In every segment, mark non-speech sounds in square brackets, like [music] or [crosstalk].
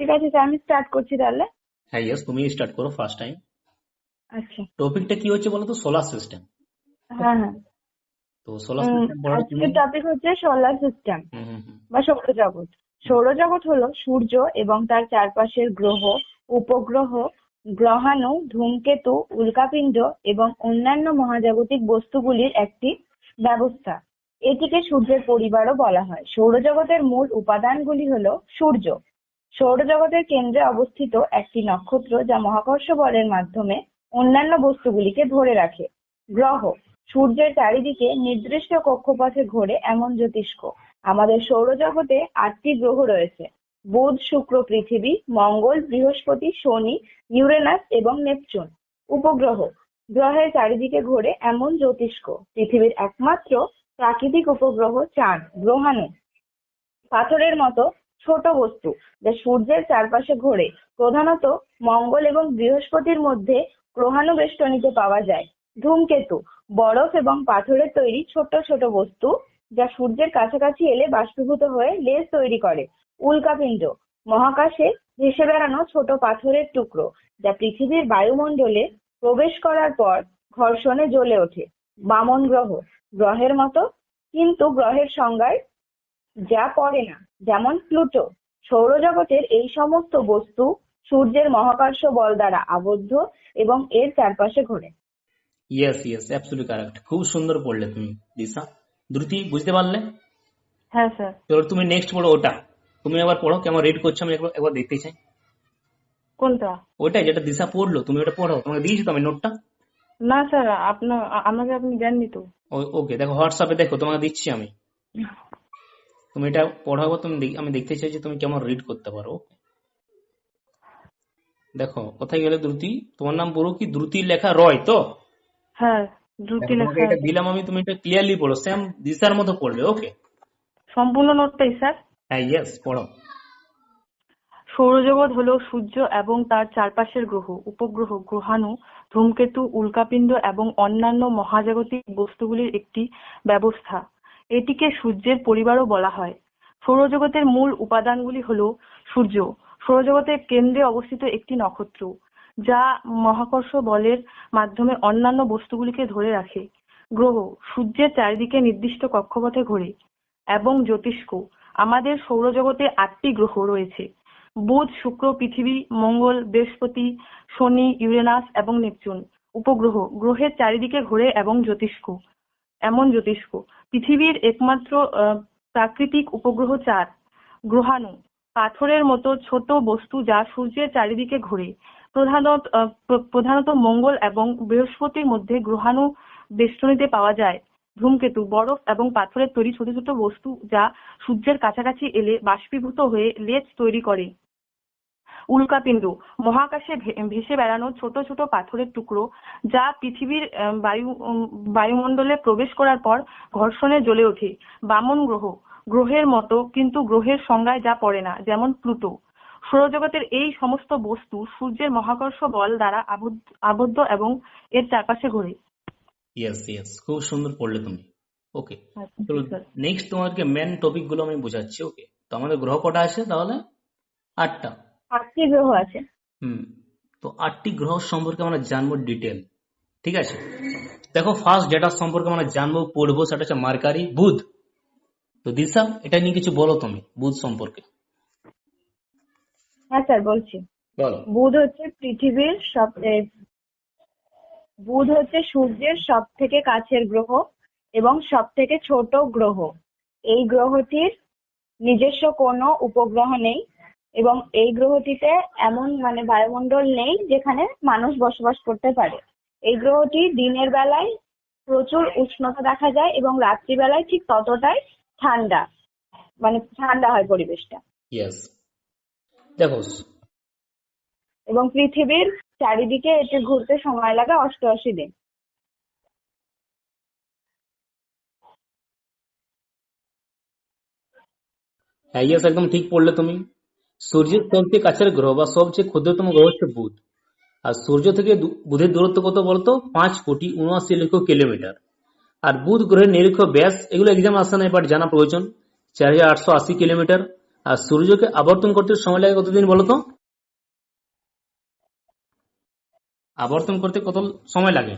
ঠিক আছে স্যার আমি স্টার্ট করছি তাহলে। হ্যাঁ ইয়েস তুমি স্টার্ট করো ফার্স্ট টাইম আচ্ছা। টপিকটা কি হচ্ছে বলো তো সোলার সিস্টেম হ্যাঁ হ্যাঁ। তো সোলার সিস্টেম আজকের টপিক হচ্ছে সোলার সিস্টেম। বা সৌরজগৎ। সৌরজগৎ হলো সূর্য এবং তার চারপাশের গ্রহ উপগ্রহ গ্রহাণু ধূমকেতু উল্কাপিণ্ড এবং অন্যান্য মহাজাগতিক বস্তুগুলির একটি ব্যবস্থা। এটিকে সূর্যের পরিবারও বলা হয়। সৌরজগতের মূল উপাদানগুলি হলো সূর্য। সৌরজগতের কেন্দ্রে অবস্থিত একটি নক্ষত্র যা মহাকর্ষ বলের মাধ্যমে অন্যান্য বস্তুগুলিকে ধরে রাখে। গ্রহ, সূর্যের চারিদিকে নির্দিষ্ট কক্ষপথে ঘোরে এমন জ্যোতিষ্ক। আমাদের সৌরজগতে আটটি গ্রহ রয়েছে। বুধ, শুক্র, পৃথিবী, মঙ্গল, বৃহস্পতি, শনি, ইউরেনাস এবং নেপচুন। উপগ্রহ, গ্রহের চারিদিকে ঘোরে এমন জ্যোতিষ্ক। পৃথিবীর একমাত্র প্রাকৃতিক উপগ্রহ চাঁদ, গ্রহাণু। পাথরের মতো ছোট বস্তু। যা সূর্যের চারপাশে ঘোরে। প্রধানত মঙ্গল এবং বৃহস্পতির মধ্যে গ্রহাণু বেষ্টনীতে পাওয়া যায়। ধূমকেতু, বরফ এবং পাথরের তৈরি ছোট ছোট বস্তু যা সূর্যের কাছাকাছি এলে বাষ্পীভূত হয়ে লেজ তৈরি করে। উল্কাপিণ্ড, মহাকাশে ভেসে বেড়ানো ছোট পাথরের টুকরো যা পৃথিবীর বায়ুমণ্ডলে প্রবেশ করার পর ঘর্ষণে জ্বলে ওঠে। বামন গ্রহ, গ্রহের মতো, কিন্তু গ্রহের সংজ্ঞায় যা পড়ে না। যেমন প্লুটো সৌরজগতের এই সমস্ত বস্তু সূর্যের মহাকর্ষ বল দ্বারা আবদ্ধ এবং এর চারপাশে ঘোরে। ইয়েস ইয়েস অ্যাবসলিউটলি কারেক্ট খুব সুন্দর পড়লে তুমি দিশা। দ্রুতি বুঝতে পারলে? হ্যাঁ স্যার। তুমি নেক্সট পড়ো ওটা। তুমি একবার পড়ো কেমন রিড করছ আমি একবার একবার দেখতে চাই। কোনটা? ওটাই যেটা দিশা পড়ল তুমি ওটা পড়ো। তোমাকে দিয়েছি তো আমি নোটটা? না স্যার আপনার আমাকে আপনি দেননি তো। ওকে দেখো হোয়াটসঅ্যাপে দেখো তোমাকে দিচ্ছি আমি। [laughs] তুমি এটা পড়াবো তুমি আমি দেখতে চাই যে তুমি কেমন রিড করতে পারো। দেখো কোথায় গেলে দ্রুতি? তোমার নাম পুরো কি দ্রুতি লেখা রয় তো? হ্যাঁ দ্রুতি দেখো, এটা দিলাম আমি তুমি এটা ক্লিয়ারলি পড়ো সেম দিশার মতো পড়বে ওকে সম্পূর্ণ নোটটাই স্যার? হ্যাঁ ইয়েস পড়ো। সৌরজগৎ হলো সূর্য এবং তার চারপাশের গ্রহ উপগ্রহ গ্রহাণু ধূমকেতু উল্কাপিণ্ড এবং অন্যান্য মহাজাগতিক বস্তুগুলির একটি ব্যবস্থা। এটিকে সূর্যের পরিবারও বলা হয়। সৌরজগতের মূল উপাদানগুলি হল সূর্য। সৌরজগতের কেন্দ্রে অবস্থিত একটি নক্ষত্র, যা মহাকর্ষ বলের মাধ্যমে অন্যান্য বস্তুগুলিকে ধরে রাখে। গ্রহ সূর্যের চারিদিকে নির্দিষ্ট কক্ষপথে ঘোরে এবং জ্যোতিষ্ক। আমাদের সৌরজগতে আটটি গ্রহ রয়েছে। বুধ, শুক্র, পৃথিবী, মঙ্গল, বৃহস্পতি, শনি, ইউরেনাস এবং নেপচুন। উপগ্রহ গ্রহের চারিদিকে ঘোরে এবং জ্যোতিষ্ক। এমন জ্যোতিষ্ক। পৃথিবীর একমাত্র প্রাকৃতিক উপগ্রহ চার। গ্রহাণু, পাথরের মতো ছোট বস্তু যা সূর্যের চারিদিকে ঘোরে। প্রধানত প্রধানত মঙ্গল এবং বৃহস্পতির মধ্যে গ্রহাণু বেষ্টনীতে পাওয়া যায়। ধূমকেতু, বরফ এবং পাথরের তৈরি ছোট ছোট বস্তু যা সূর্যের কাছাকাছি এলে বাষ্পীভূত হয়ে লেজ তৈরি করে। উল্কাপিণ্ড মহাকাশে ভেসে বেড়ানো ছোট ছোট পাথরের টুকরো যা পৃথিবীর বায়ু বায়ুমণ্ডলে প্রবেশ করার পর ঘর্ষণে জ্বলে ওঠে। বামন গ্রহ। গ্রহের মতো কিন্তু গ্রহের সংজ্ঞায় যা পড়ে না যেমন প্লুটো। সৌরজগতের এই সমস্ত বস্তু সূর্যের মহাকর্ষ বল দ্বারা আবদ্ধ- আবদ্ধ এবং এর চারপাশে ঘোরে। ইয়েস ইয়েস খুব সুন্দর পড়লে তুমি। ওকে চলো নেক্সট তোমাদেরকে মেন টপিকগুলো আমি বোঝাচ্ছি ওকে তো আমাদের গ্রহ কটা আছে তাহলে? আটটা। আটটি গ্রহ আছে। হুম তো আটটি গ্রহ সম্পর্কে আমরা জানব ডিটেল ঠিক আছে? দেখো ফার্স্ট যেটা সম্পর্কে আমরা জানব পড়ব সেটা হচ্ছে মার্কারি বুধ। তো দিশা এটা নিয়ে কিছু বলো তুমি বুধ সম্পর্কে। হ্যাঁ স্যার বলছি। বলো। বুধ হচ্ছে পৃথিবীর সব বুধ হচ্ছে সূর্যের সব থেকে কাছের গ্রহ এবং সব থেকে ছোট গ্রহ। এই গ্রহটির নিজস্ব কোনো উপগ্রহ নেই। এবং এই গ্রহটিতে এমন মানে বায়ুমণ্ডল নেই যেখানে মানুষ বসবাস করতে পারে। এই গ্রহটি দিনের বেলায় প্রচুর উষ্ণতা দেখা যায় এবং রাত্রিবেলায় ঠিক ততটাই ঠান্ডা মানে ঠান্ডা হয় পরিবেশটা। দেখো এবং পৃথিবীর চারিদিকে এটি ঘুরতে সময় লাগে অষ্টআশি দিন। হ্যাঁ একদম ঠিক পড়লে তুমি। সূর্যের সবচেয়ে কাছের গ্রহ বা সবচেয়ে ক্ষুদ্রতম গ্রহ হচ্ছে বুধ। আর সূর্য থেকে বুধের দূরত্ব কত বলতো? পাঁচ কোটি উনআশি লক্ষ কিলোমিটার। আর বুধ গ্রহের নিরীক্ষ ব্যাস এগুলো এক্সাম আসে না বাট জানা প্রয়োজন। চার হাজার আটশো আশি কিলোমিটার। আর সূর্যকে আবর্তন করতে সময় লাগে কতদিন বলো তো আবর্তন করতে কত সময় লাগে?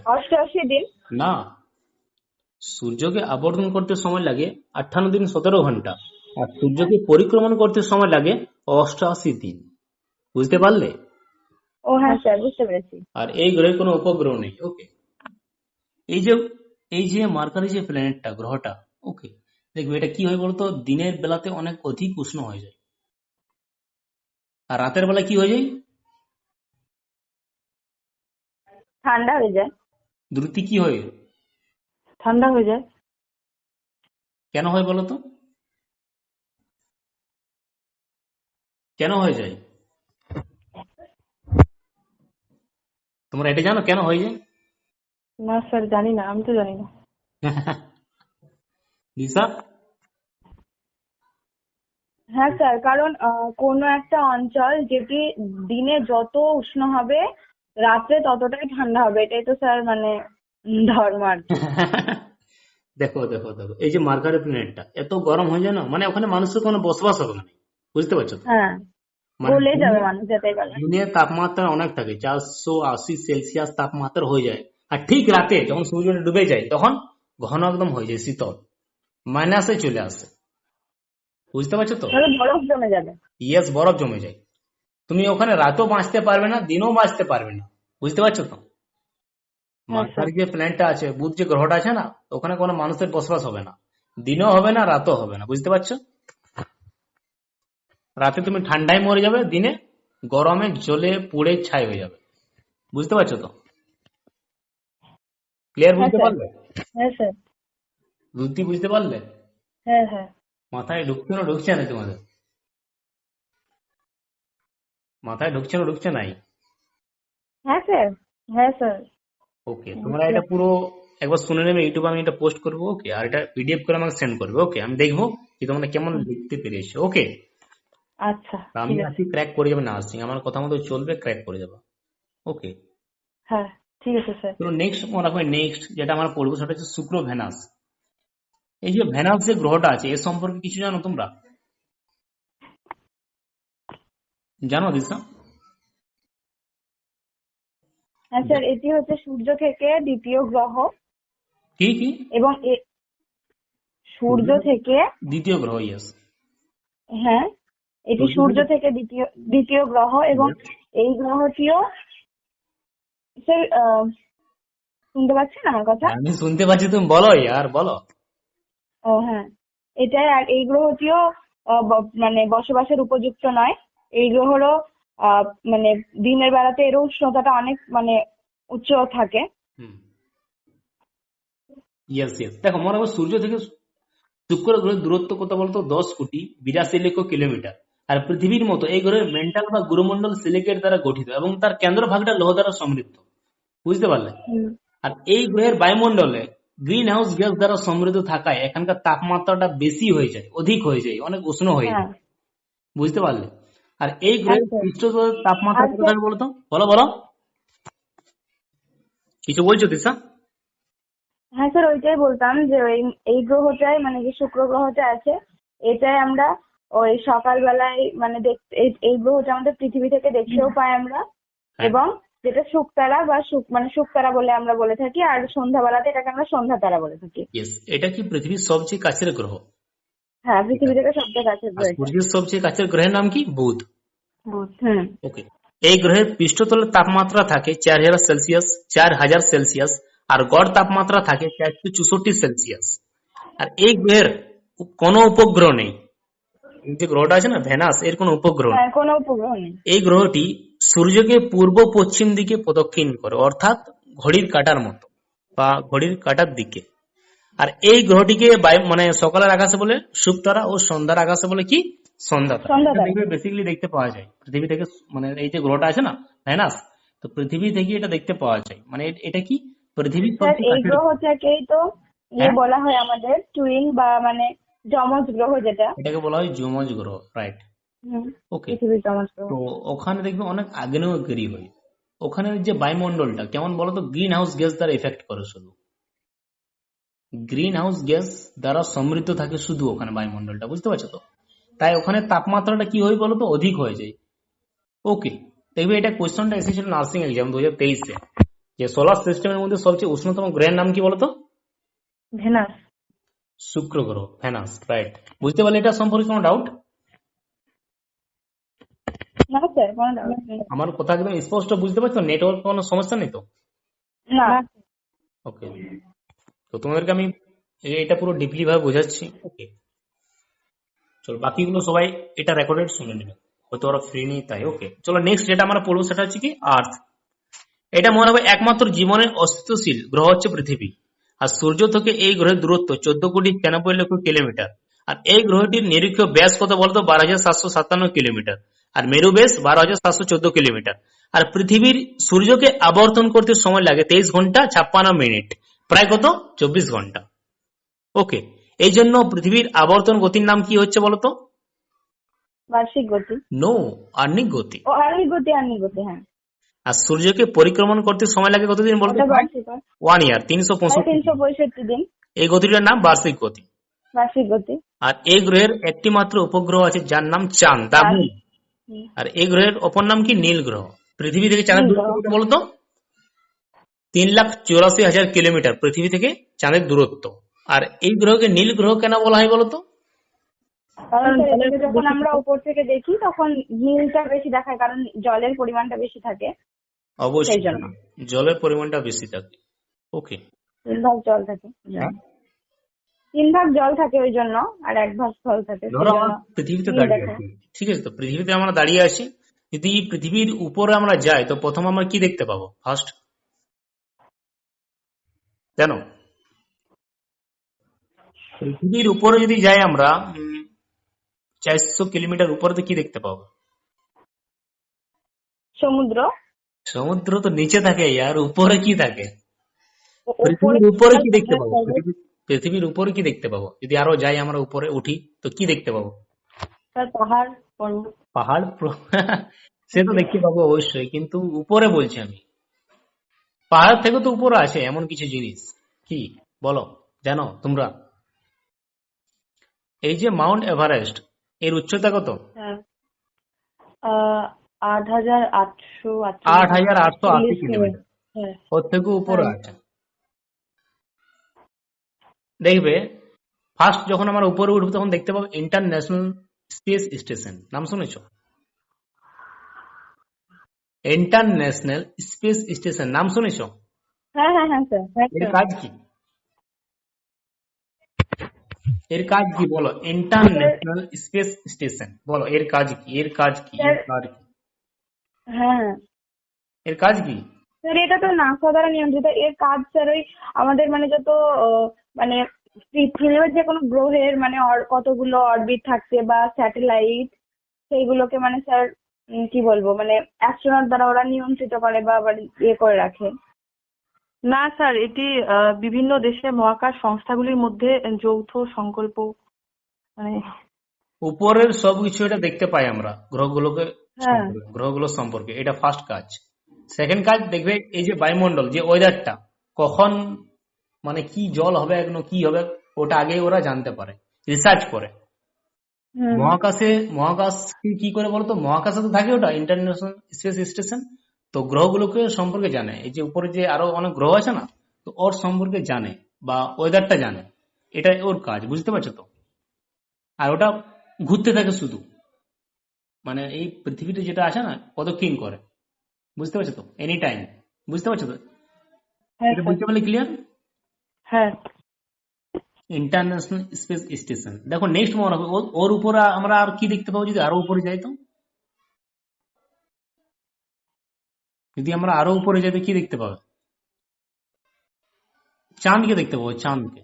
দিন। না। সূর্যকে আবর্তন করতে সময় লাগে আটান্ন দিন সতেরো ঘণ্টা। আর সূর্যকে পরিক্রমণ করতে সময় লাগে অষ্টআশি দিন। বুঝতে পারলে? ও হ্যাঁ স্যার বুঝতে পেরেছি। আর এই গ্রহের কোনো উপগ্রহ নেই ওকে? এই যে এই যে মার্কারি যে প্ল্যানেটটা গ্রহটা ওকে? দেখবে এটা কি হয় বলতো? দিনের বেলাতে অনেক অধিক উষ্ণ হয়ে যায়। আর রাতের বেলা কি হয়ে যায়? ঠান্ডা হয়ে যায়। দ্রুতি কি হয়? ঠান্ডা হয়ে যায়। কেন হয় বলতো? কেন হয়ে যায়? তোমরা এটা জানো কেন হয়ে যায়? না স্যার জানি না আমি তো জানি না। [laughs] দিশা হ্যাঁ স্যার কারণ কোনো একটা অঞ্চল যেটি দিনে যত উষ্ণ হবে রাত্রে ততটাই ঠান্ডা হবে এটাই তো স্যার মানে ধর্ম আর কি। [laughs] দেখো দেখো দেখো এই যে মার্কারি প্ল্যানেটটা এত গরম হয়ে যায় না? মানে ওখানে মানুষের কোনো বসবাস হবে না। বুঝতে পারছ? হ্যাঁ। মানে গলে যাবে মানুষ যেতে গেলে দিনে তাপমাত্রা অনেক থাকে চারশো আশি সেলসিয়াস তাপমাত্রা হয়ে যায়। আর ঠিক রাতে যখন সূর্যটা ডুবে যায় তখন ঘন একদম হয়ে যায় শীতল মাইনাসে চলে আসে। বুঝতে পারছ তো? বরফ জমে যাবে। ইয়েস বরফ জমে যায়। তুমি ওখানে রাতেও বাঁচতে পারবে না দিনও বাঁচতে পারবে না। বুঝতে পারছ তো? মাথার যে প্ল্যানেটটা আছে বুধ যে গ্রহটা আছে না ওখানে কোনো মানুষের বসবাস হবে না। দিনও হবে না রাতও হবে না। বুঝতে পারছ? রাতে তুমি ঠান্ডায় মরে যাবে দিনে গরমে জ্বলে পুড়ে ছাই হয়ে যাবে। বুঝতে পারছ তো? ক্লিয়ার হ্যাঁ, বুঝতে স্যার। পারলে? হ্যাঁ স্যার। বুদ্ধি বুঝতে পারলে? হ্যাঁ হ্যাঁ। মাথায় ঢুকছে না ঢুকছে না তোমাদের? মাথায় ঢুকছে না ঢুকছে নাই? হ্যাঁ স্যার হ্যাঁ স্যার। ওকে তোমরা এটা পুরো একবার শুনে নেবে ইউটিউবে আমি এটা পোস্ট করব ওকে আর এটা পিডিএফ করে আমাকে সেন্ড করবে ওকে আমি দেখব যে তোমরা কেমন লিখতে পেরেছ ওকে আচ্ছা আমি আসি ক্র্যাক করে যাবে নার্সিং আমার কথা মতো চলবে ক্র্যাক করে যাবে। ওকে হ্যাঁ ঠিক আছে স্যার। তো নেক্সট মনে রাখবে নেক্সট যেটা আমরা পড়ব সেটা হচ্ছে শুক্র ভেনাস এই যে ভেনাস যে গ্রহটা আছে এর সম্পর্কে কিছু জানো তোমরা? জানো দিশা? হ্যাঁ স্যার এটি হচ্ছে সূর্য থেকে দ্বিতীয় গ্রহ। কি কি? এবং সূর্য থেকে দ্বিতীয় গ্রহ ইয়েস হ্যাঁ। এটি সূর্য সূর্য থেকে- দ্বিতীয় দ্বিতীয় গ্রহ এবং এই গ্রহটিও স্যার আহ, শুনতে পাচ্ছেন আমার কথা? আমি শুনতে পাচ্ছি তুমি বলো ইয়ার বলো। ও হ্যাঁ। এটাই আর এই গ্রহটিও আহ, মানে বসবাসের উপযুক্ত নয়। এই গ্রহরও আহ, মানে দিনের বেলাতে এরও উষ্ণতাটা অনেক মানে উচ্চ থাকে। ইয়েস ইয়েস দেখো মনে রাখো সূর্য থেকে শুক্র গ্রহের দূরত্ব কত বলতো? দশ কোটি বিরাশি লক্ষ কিলোমিটার। আর পৃথিবীর মতো এই গ্রহের মেন্টাল বা গুরুমন্ডল সিলিকেট দ্বারা গঠিত এবং তার কেন্দ্র ভাগটা লৌহ দ্বারা সমৃদ্ধ। বুঝতে পারলে? আর এই গ্রহের বায়ুমণ্ডলে গ্রিন হাউস গ্যাস দ্বারা সমৃদ্ধ থাকায় এখানকার তাপমাত্রাটা বেশি হয়ে যায় অধিক হয়ে যায় অনেক উষ্ণ হয়ে হ্যাঁ। যায় বুঝতে পারলে? আর এই গ্রহের আচ্ছা। পৃষ্ঠতলের তাপমাত্রা কত আচ্ছা। থাকে বলতো? বলো বলো। কিছু বলছো দিশা হ্যাঁ স্যার ওইটাই বলতাম যে ওই এই গ্রহটাই মানে যে শুক্র গ্রহটা আছে এটাই আমরা ওই সকালবেলায় মানে দেখতে এই- এই গ্রহটা আমাদের পৃথিবী থেকে দেখতেও পাই আমরা। হ্যাঁ। এবং যেটা শুকতারা বা শুক মানে শুকতারা বলে আমরা বলে থাকি আর সন্ধ্যাবেলাতে এটাকে আমরা সন্ধ্যা তারা বলে থাকি। এটা কি পৃথিবীর সবচেয়ে কাছের গ্রহ? হ্যাঁ পৃথিবী থেকে সবচেয়ে কাছের গ্রহ সূর্যের সবচেয়ে কাছের গ্রহের নাম কি? বুধ। হুম। ওকে এই গ্রহের পৃষ্ঠতলের তাপমাত্রা থাকে চার হাজার সেলসিয়াস চার হাজার সেলসিয়াস আর গড় তাপমাত্রা থাকে চারশো চৌষট্টি সেলসিয়াস। আর এই গ্রহের কোনো উপগ্রহ নেই। যে গ্রহটা আছে না ভেনাস এর কোনো উপগ্রহ হ্যাঁ কোনো উপগ্রহ নেই। এই গ্রহটি সূর্যকে পূর্ব পশ্চিম দিকে প্রদক্ষিণ করে অর্থাৎ ঘড়ির কাটার মতো বা ঘড়ির কাটার দিকে। আর এই গ্রহটিকে বায়ু মানে সকালের আকাশে বলে শুকতারা ও সন্ধ্যার আকাশে বলে কি? সন্ধ্যা তারা। বেসিক্যালি দেখতে পাওয়া যায়। পৃথিবী থেকে মানে এই যে গ্রহটা আছে না ভেনাস তো পৃথিবী থেকে এটা দেখতে পাওয়া যায়। মানে এটা কি? পৃথিবীর এই গ্রহটাকেই তো ইয়ে হ্যাঁ? বলা হয় আমাদের টুইন বা মানে যমজ গ্রহ যেটা। এটাকে বলা হয় যমজ গ্রহ রাইট ওকে তো ওখানে দেখবে অনেক আগ্নেয়গিরি হয়। ওখানে যে বায়ুমণ্ডলটা কেমন বলতো? গ্রিন হাউস গ্যাস দ্বারা এফেক্ট করে শুধু। গ্রিন হাউস গ্যাস দ্বারা সমৃদ্ধ থাকে শুধু ওখানে বায়ুমণ্ডলটা বুঝতে পারছ তো? তাই ওখানে তাপমাত্রাটা কি হয় বলতো? অধিক হয়ে যায়। ওকে দেখবে এটা কোয়েশ্চনটা এসেছিল নার্সিং এক্সাম দু হাজার তেইশে। যে সোলার সিস্টেমের মধ্যে সবচেয়ে উষ্ণতম গ্রহের নাম কি বলতো? ভেনাস। শুক্র গ্রহ ভেনাস রাইট বুঝতে পারলে এটা সম্পর্কে কোনো ডাউট। আমার কথা একদম স্পষ্ট বুঝতে পারছ? নেটওয়ার্ক কোনো সমস্যা নেই তো? ওকে তো তোমাদেরকে আমি এটা পুরো ডিপলি ভাবে বোঝাচ্ছি। ওকে চলো বাকিগুলো সবাই এটা রেকর্ডেড শুনে নেবে। হয়তো ওরা ফ্রি নেই তাই ওকে চলো নেক্সট যেটা আমরা পড়ব সেটা হচ্ছে কি আর্থ এটা মনে হবে একমাত্র জীবনের অস্তিত্বশীল গ্রহ হচ্ছে পৃথিবী। আর সূর্য থেকে এই গ্রহের দূরত্ব চোদ্দ কোটি তিরানব্বই লক্ষ কিলোমিটার। আর এই গ্রহটির নিরীক্ষ ব্যাস কত বলতো? বারো হাজার সাতশো সাতান্ন কিলোমিটার। আর মেরু ব্যাস বারো হাজার সাতশো চোদ্দ কিলোমিটার। আর পৃথিবীর সূর্যকে আবর্তন করতে সময় লাগে তেইশ ঘণ্টা ছাপ্পান্ন মিনিট। প্রায় কত? চব্বিশ ঘণ্টা। ওকে এই জন্য পৃথিবীর আবর্তন গতির নাম কি হচ্ছে বলতো? বার্ষিক গতি। নো আর্নিক গতি। ও আর্নিক গতি আর্নিক গতি হ্যাঁ। আর সূর্যকে পরিক্রমণ করতে সময় লাগে কতদিন বলতো ওয়ান ইয়ার তিনশো পঁয়ষট্টি দিন। এই গতিটার নাম বার্ষিক গতি। বার্ষিক গতি। আর এই গ্রহের একটি মাত্র উপগ্রহ আছে যার নাম চাঁদ। হুম। আর এই গ্রহের অপর নাম কি? নীল গ্রহ। পৃথিবী থেকে চাঁদের দূরত্ব বলতো তিন লাখ চুরাশি হাজার কিলোমিটার পৃথিবী থেকে চাঁদের দূরত্ব। আর এই গ্রহকে নীল গ্রহ কেন বলা হয় বলতো কারণ যখন আমরা উপর থেকে দেখি তখন নীলটা বেশি দেখায় কারণ জলের পরিমাণটা বেশি থাকে। অবশ্যই জলের পরিমাণটা বেশি থাকে। ওকে তিন ভাগ জল থাকে হ্যাঁ। তিন ভাগ জল থাকে ওই জন্য আর এক ভাগ স্থল থাকে ধরো আমরা পৃথিবীতে দাঁড়িয়ে আছি। ঠিক আছে তো পৃথিবীতে আমরা দাঁড়িয়ে আছি। যদি পৃথিবীর উপরে আমরা যাই তো প্রথম আমরা কি দেখতে পাবো? ফার্স্ট কেন পৃথিবীর উপরে যদি যাই আমরা চারশো কিলোমিটার উপরে তো কি দেখতে পাবো? সমুদ্র। সমুদ্র তো নিচে থাকে আর উপরে কি থাকে? পৃথিবীর উপরে কি দেখতে পাবো? পৃথিবীর- পৃথিবীর উপরে কি দেখতে পাবো? যদি আরও যাই আমরা উপরে উঠি তো কি দেখতে পাবো? পাহাড় পাহাড় [laughs] সে তো দেখতে পাবো অবশ্যই কিন্তু উপরে বলছি আমি। পাহাড় থেকে তো উপরে আছে এমন কিছু জিনিস। কি? বলো জানো তোমরা? এই যে মাউন্ট এভারেস্ট এর উচ্চতা কত? হ্যাঁ। আট হাজার আটশো আট হাজার আটশো আশি কিলোমিটার। হ্যাঁ। ওর থেকে উপরে হ্যাঁ। আছে। দেখবে ফার্স্ট যখন আমরা উপরে উঠবো তখন দেখতে পাবো ইন্টারন্যাশনাল স্পেস স্টেশন নাম শুনেছ? ইন্টারন্যাশনাল স্পেস স্টেশন নাম শুনেছ? হ্যাঁ হ্যাঁ হ্যাঁ হ্যাঁ এর কাজ কি? এর কাজ কি বলো? ইন্টারন্যাশনাল স্পেস স্টেশন বলো এর কাজ কি? এর কাজ কি? এর কাজ কি? হ্যাঁ। এর কাজ কি? স্যার এটা তো নাসা দ্বারা নিয়ন্ত্রিত। এর কাজ স্যার ওই আমাদের মানে যত মানে পৃথিবীর যে কোনো গ্রহের মানে অর- কতগুলো অরবিট থাকছে বা স্যাটেলাইট সেইগুলোকে মানে স্যার কি বলব মানে অ্যাস্ট্রোনট দ্বারা ওরা নিয়ন্ত্রিত করে বা আবার ইয়ে করে রাখে। না স্যার এটি বিভিন্ন দেশের মহাকাশ সংস্থাগুলির মধ্যে যৌথ সংকল্প মানে উপরের সবকিছু এটা দেখতে পাই আমরা গ্রহগুলোকে গ্রহগুলো সম্পর্কে এটা ফার্স্ট কাজ। সেকেন্ড কাজ দেখবে এই যে বায়ুমণ্ডল যে ওয়েদারটা কখন মানে কি জল হবে একদম কি হবে ওটা আগে ওরা জানতে পারে রিসার্চ করে। মহাকাশে মহাকাশ কি কি করে বলতো? মহাকাশে তো থাকে ওটা ইন্টারন্যাশনাল স্পেস স্টেশন তো গ্রহগুলোকে সম্পর্কে জানে। এই যে উপরে যে আরও অনেক গ্রহ আছে না তো ওর সম্পর্কে জানে বা ওয়েদারটা জানে। এটা ওর কাজ বুঝতে পারছ তো? আর ওটা ঘুরতে থাকে শুধু। মানে এই পৃথিবীতে যেটা আছে না প্রদক্ষিণ করে। বুঝতে পারছ তো? এনি টাইম বুঝতে পারছ তো? হ্যাঁ এটা স্যার। পারলে ক্লিয়ার হ্যাঁ। ইন্টারন্যাশনাল স্পেস স্টেশন দেখো নেক্সট মনে হবে ওর- ওর উপরে আমরা আর কি দেখতে পাবো যদি আরও উপরে যাই তো? যদি আমরা আরও উপরে যাই তো কি দেখতে পাবো? চাঁদকে দেখতে পাবো চাঁদকে।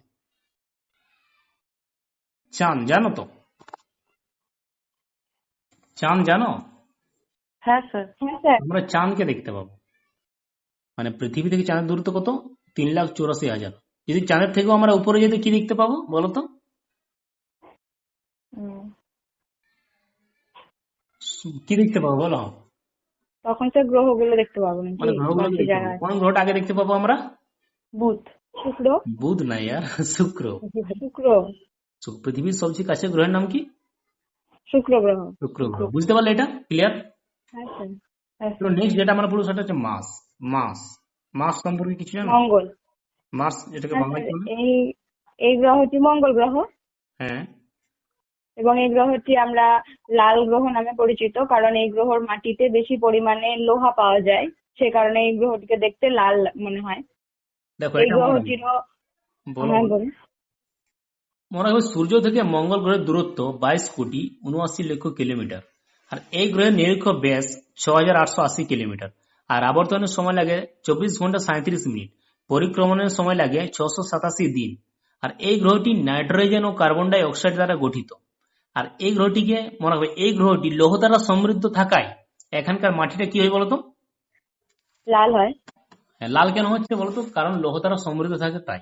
চাঁদ জানো তো? চাঁদ জানো? হ্যাঁ স্যার আমরা চাঁদকে দেখতে পাবো। মানে পৃথিবী থেকে চাঁদের দূরত্ব কত? তিন লাখ চৌরাশি হাজার। যদি চাঁদের থেকেও আমরা উপরে যেতে কি দেখতে পাবো বলো তো? কি দেখতে পাবো বলো? তখন স্যার গ্রহগুলো দেখতে পাবো মানে গ্রহগুলো কোন গ্রহটা আগে দেখতে পাবো আমরা? বুধ। শুক্র? বুধ না ইয়ার। শুক্র। [laughs] শুক্র পৃথিবীর সবচেয়ে কাছে গ্রহের নাম কি? শুক্র গ্রহ শুক্র গ্রহ বুঝতে পারলে এটা? ক্লিয়ার তো নেক্সট যেটা আমরা পড়ব সেটা হচ্ছে মাস মাস মাস সম্পর্কে কিছু জানো? মঙ্গল। মাস যেটাকে হ্যাঁ বাংলায় এই এই গ্রহটি মঙ্গল গ্রহ। হ্যাঁ। এবং এই গ্রহটি আমরা লাল গ্রহ নামে পরিচিত কারণ এই গ্রহর মাটিতে বেশি পরিমাণে লোহা পাওয়া যায়। সে কারণে এই গ্রহটিকে দেখতে লাল মনে হয়। দেখো এই এটা মনে হ্যাঁ সূর্য থেকে মঙ্গল গ্রহের দূরত্ব বাইশ কোটি উনআশি লক্ষ কিলোমিটার। আর এই গ্রহের নিরীক্ষ ব্যাস ছ হাজার আটশো আশি কিলোমিটার। আর আবর্তনের সময় লাগে চব্বিশ ঘণ্টা সাঁত্রিশ মিনিট। পরিক্রমণের সময় লাগে ছশো সাতাশি দিন। আর এই গ্রহটি নাইট্রোজেন ও কার্বন ডাই অক্সাইড দ্বারা গঠিত। আর এই গ্রহটিকে মনে রাখবে এই গ্রহটি লৌহ দ্বারা সমৃদ্ধ থাকায় এখানকার মাটিটা কি হয় বলতো? লাল হয়। হ্যাঁ, লাল কেন হচ্ছে বলতো? কারণ লৌহ দ্বারা সমৃদ্ধ থাকে তাই।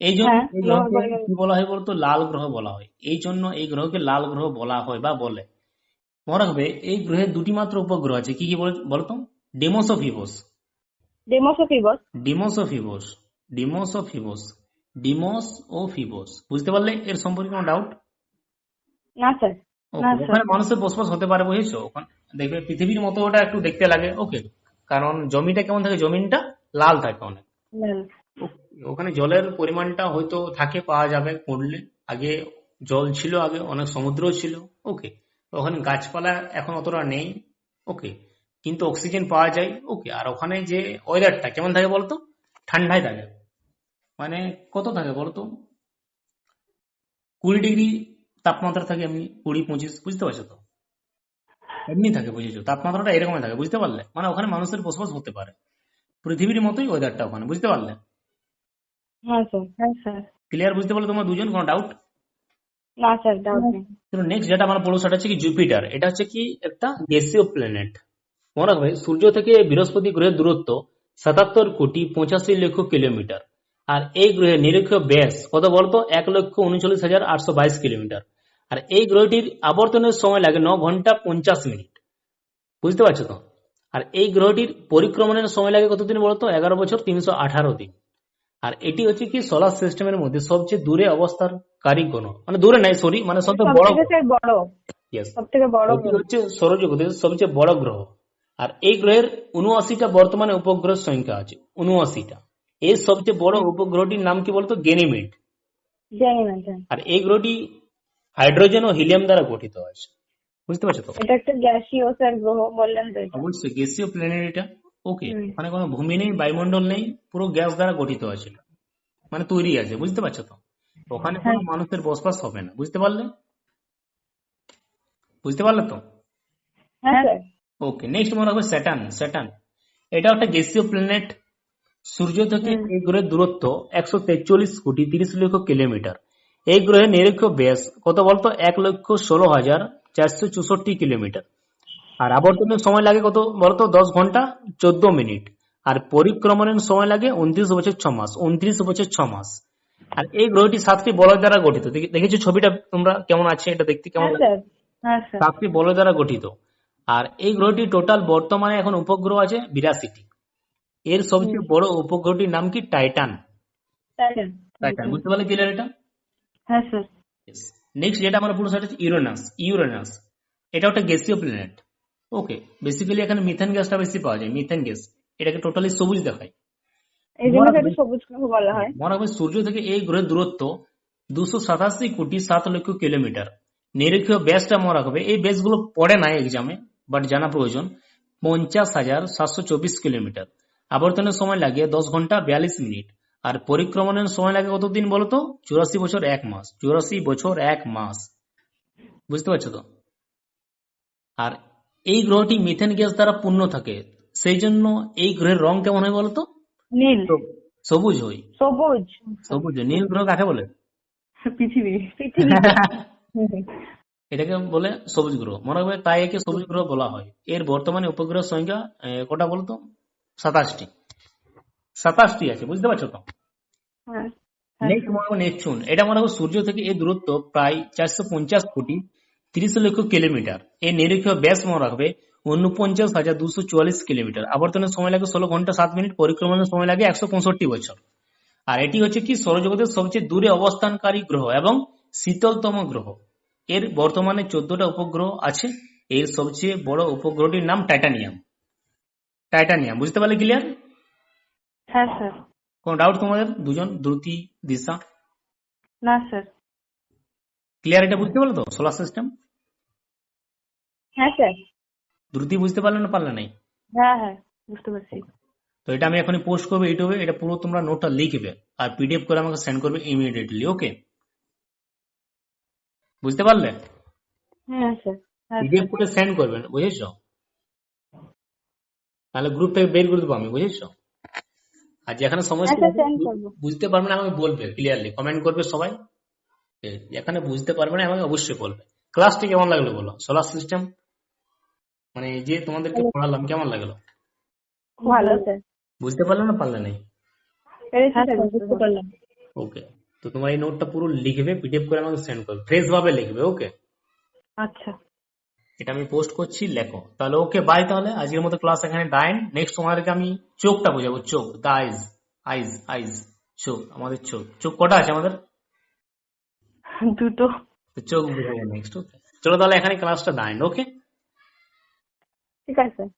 এই জন্য হ্যাঁ, এই গ্রহকে কি বলা হয় বলতো? লাল গ্রহ বলা হয়। এই জন্য এই গ্রহকে লাল গ্রহ বলা হয় বা বলে। মনে রাখবে এই গ্রহের দুটি মাত্র উপগ্রহ আছে। কি কি বলতো? ডেমোস অফ ইভোস ডেমোস ডিমোস ও ফিবোস বুঝতে পারলে এর সম্পর্কে কোনো ডাউট না স্যার। ওখানে মানুষের বসবাস হতে পারে বুঝেছ? ওখানে দেখবে পৃথিবীর মতো ওটা একটু দেখতে লাগে। ওকে কারণ জমিটা কেমন থাকে? জমিনটা লাল থাকে অনেক। ওখানে জলের পরিমাণটা হয়তো থাকে, পাওয়া যাবে করলে। আগে জল ছিল, আগে অনেক সমুদ্র ছিল। ওকে। ওখানে গাছপালা এখন অতটা নেই। ওকে। কিন্তু অক্সিজেন পাওয়া যায়। ওকে। আর ওখানে যে ওয়েদারটা কেমন থাকে বলতো? ঠান্ডায় থাকে। মানে কত থাকে বলতো? কুড়ি ডিগ্রি তাপমাত্রা থাকে এমনি, কুড়ি, পঁচিশ, বুঝতে পারছ তো? এমনি থাকে, বুঝেছ? তাপমাত্রাটা এরকমই থাকে, বুঝতে পারলে? মানে ওখানে মানুষের বসবাস হতে পারে। পৃথিবীর মতোই ওয়েদারটা ওখানে, বুঝতে পারলে? হ্যাঁ স্যার হ্যাঁ স্যার ক্লিয়ার বুঝতে পারলে তোমার দুজন কোনো ডাউট না স্যার ডাউট নেই। নেক্সট যেটা আমরা পড়ব সেটা হচ্ছে কি জুপিটার এটা হচ্ছে কি একটা গ্যাসীয় প্ল্যানেট মনে রাখবে সূর্য থেকে বৃহস্পতি গ্রহের দূরত্ব সাতাত্তর কোটি পঁচাশি লক্ষ কিলোমিটার। আর এই গ্রহের নিরীক্ষ ব্যাস কত বলতো? এক লক্ষ উনচল্লিশ হাজার আটশো বাইশ কিলোমিটার। আর এই গ্রহটির আবর্তনের সময় লাগে ন ঘণ্টা পঞ্চাশ মিনিট। বুঝতে পারছ তো? আর এই গ্রহটির পরিক্রমণের সময় লাগে কতদিন বলতো? এগারো বছর তিনশো আঠারো দিন। আর এটি হচ্ছে কি সোলার সিস্টেমের মধ্যে সবচেয়ে দূরে অবস্থার কারিগণ মানে দূরে নাই সরি মানে সবচেয়ে সব বড় থেকে বড়। হচ্ছে সৌরজগতের সবচেয়ে বড় গ্রহ। আর এই গ্রহের উনআশিটা বর্তমানে উপগ্রহের সংখ্যা আছে উনআশিটা এর সবচেয়ে বড় উপগ্রহটির নাম কি বলতো? গেনিমিড স্যার আর এই গ্রহটি হাইড্রোজেন ও হিলিয়াম দ্বারা গঠিত আছে। বুঝতে পারছ তো? এটা একটা গ্যাসীয় স্যার গ্রহ বললেন তো অবশ্যই গ্যাসীয় প্ল্যানেট এটা। ওকে। মানে কোনো ভূমি নেই বায়ুমণ্ডল নেই পুরো গ্যাস দ্বারা গঠিত আছে। মানে তৈরি আছে বুঝতে পারছ তো? ওখানে কোনো মানুষের বসবাস হবে না বুঝতে পারলে? বুঝতে পারলে তো? হ্যাঁ ওকে নেক্সট মনে রাখবে স্যাটার্ন স্যাটার্ন এটা একটা গ্যাসীয় প্ল্যানেট সূর্য থেকে এই গ্রহের দূরত্ব একশো তেচল্লিশ কোটি তিরিশ লক্ষ কিলোমিটার। এই গ্রহের নিরীক্ষ ব্যাস কত বলতো? এক লক্ষ ষোলো হাজার চারশো চৌষট্টি কিলোমিটার। আর আবর্তনের সময় লাগে কত বলতো? দশ ঘণ্টা চোদ্দ মিনিট। আর পরিক্রমণের সময় লাগে উনত্রিশ বছর ছ মাস উনত্রিশ বছর ছ মাস। আর এই গ্রহটি সাতটি বলয় দ্বারা গঠিত। দেখে- দেখেছ ছবিটা তোমরা কেমন আছে? এটা দেখতে কেমন হ্যাঁ হ্যাঁ সাতটি বলয় দ্বারা গঠিত। আর এই গ্রহটি টোটাল বর্তমানে এখন উপগ্রহ আছে বিরাশিটি। এর সবচেয়ে বড় উপগ্রহটির নাম কি? টাইটান। টাইটান। টাইটান বুঝতে পারলে ক্লিয়ার এটা? হ্যাঁ স্যার। নেক্সট যেটা আমরা পুরো সেটা ইউরেনাস ইউরেনাস এটা একটা গ্যাসীয় প্ল্যানেট ওকে বেসিক্যালি এখানে মিথেন গ্যাসটা বেশি পাওয়া যায় মিথেন গ্যাস এটাকে টোটালি সবুজ দেখায়। মনে রাখবে সূর্য থেকে এই গ্রহের দূরত্ব দুশো সাতাশি কোটি সাত লক্ষ কিলোমিটার। নিরীক্ষীয় ব্যাসটা মনে রাখবে। এই ব্যাসগুলো পড়ে না এক্সামে বাট জানা প্রয়োজন। পঞ্চাশ হাজার সাতশো চব্বিশ কিলোমিটার। আবর্তনের সময় লাগে দশ ঘণ্টা বিয়াল্লিশ মিনিট। আর পরিক্রমণের সময় লাগে কতদিন বলতো? চুরাশি বছর এক মাস। চুরাশি বছর এক মাস। বুঝতে পারছ তো? আর এই গ্রহটি মিথেন গ্যাস দ্বারা পূর্ণ থাকে। সেই জন্য এই গ্রহের রং কেমন হয় বলতো? নীল। সবুজ। হয়। সবুজ। সবুজ নীল গ্রহ কাকে বলে? পৃথিবী। পৃথিবী [laughs] এটাকে বলে সবুজ গ্রহ। মনে রাখবে তাই একে সবুজ গ্রহ বলা হয়। এর বর্তমানে উপগ্রহ সংখ্যা কটা বলতো? সাতাশটি। সাতাশটি আছে বুঝতে পারছ তো? হ্যাঁ নেক্সট মনে নেপচুন। এটা মনে রাখব সূর্য থেকে এই দূরত্ব প্রায় চারশো পঞ্চাশ কোটি তিরিশ লক্ষ কিলোমিটার। এর নিরীক্ষীয় ব্যাস মনে রাখবে উনপঞ্চাশ হাজার দুশো চুয়াল্লিশ কিলোমিটার। আবর্তনের সময় লাগে ষোলো ঘণ্টা সাত মিনিট। পরিক্রমণের সময় লাগে একশো পঁয়ষট্টি বছর। আর এটি হচ্ছে কি সৌরজগতের সবচেয়ে দূরে অবস্থানকারী গ্রহ এবং শীতলতম গ্রহ। এর বর্তমানে চোদ্দটা উপগ্রহ আছে। এর সবচেয়ে বড় উপগ্রহটির নাম টাইটানিয়াম। টাইটানিয়াম বুঝতে পারলে ক্লিয়ার হ্যাঁ স্যার। কোন ডাউট তোমাদের? দুজন দ্রুতি দিশা? না স্যার। ক্লিয়ার এটা বুঝতে পারল তো? সোলার সিস্টেম হ্যাঁ স্যার দ্রুতি বুঝতে পারলে না পারলে নাই? হ্যাঁ হ্যাঁ বুঝতে পারছি। তো এটা আমি এখনই পোস্ট করব ইউটিউবে এটা পুরো তোমরা নোটটা লিখবে আর পিডিএফ করে আমাকে সেন্ড করবে ইমিডিয়েটলি ওকে বুঝতে পারলে? হ্যাঁ স্যার হ্যাঁ পিডিএফ করে সেন্ড করবেন বুঝেছ? তাহলে গ্রুপ থেকে বের করে দেবো আমি বুঝেছ? আর যেখানে সমস্যা হ্যাঁ। বুঝতে পারবে না আমাকে বলবে ক্লিয়ারলি কমেন্ট করবে সবাই। এ, যেখানে বুঝতে পারবে না আমাকে অবশ্যই বলবে। ক্লাসটি কেমন লাগল বলো? সোলার সিস্টেম মানে যে তোমাদেরকে পড়ালাম কেমন লাগল? ভালো স্যার বুঝতে পারলে না পারলে নাই? পেরেছি হ্যাঁ, স্যার স্যার, বুঝতে পারলাম। ওকে তো তোমার এই নোটটা পুরো লিখবে পিডিএফ করে আমাকে সেন্ড করবে। ফ্রেশ ভাবে লিখবে ওকে আচ্ছা। এটা আমি পোস্ট করছি লেখো। তাহলে ওকে বাই তাহলে। আজকের মতো ক্লাস এখানে ডাইন নেক্সট তোমাদেরকে আমি চোখটা বোঝাবো চোখ দা আইজ আইজ আইজ চোখ আমাদের চোখ। চোখ কটা আছে আমাদের? দুটো চোখ বোঝাবো নেক্সট ওকে চলো তাহলে এখানে ক্লাসটা দাঁড়ান ওকে ঠিক আছে। স্যার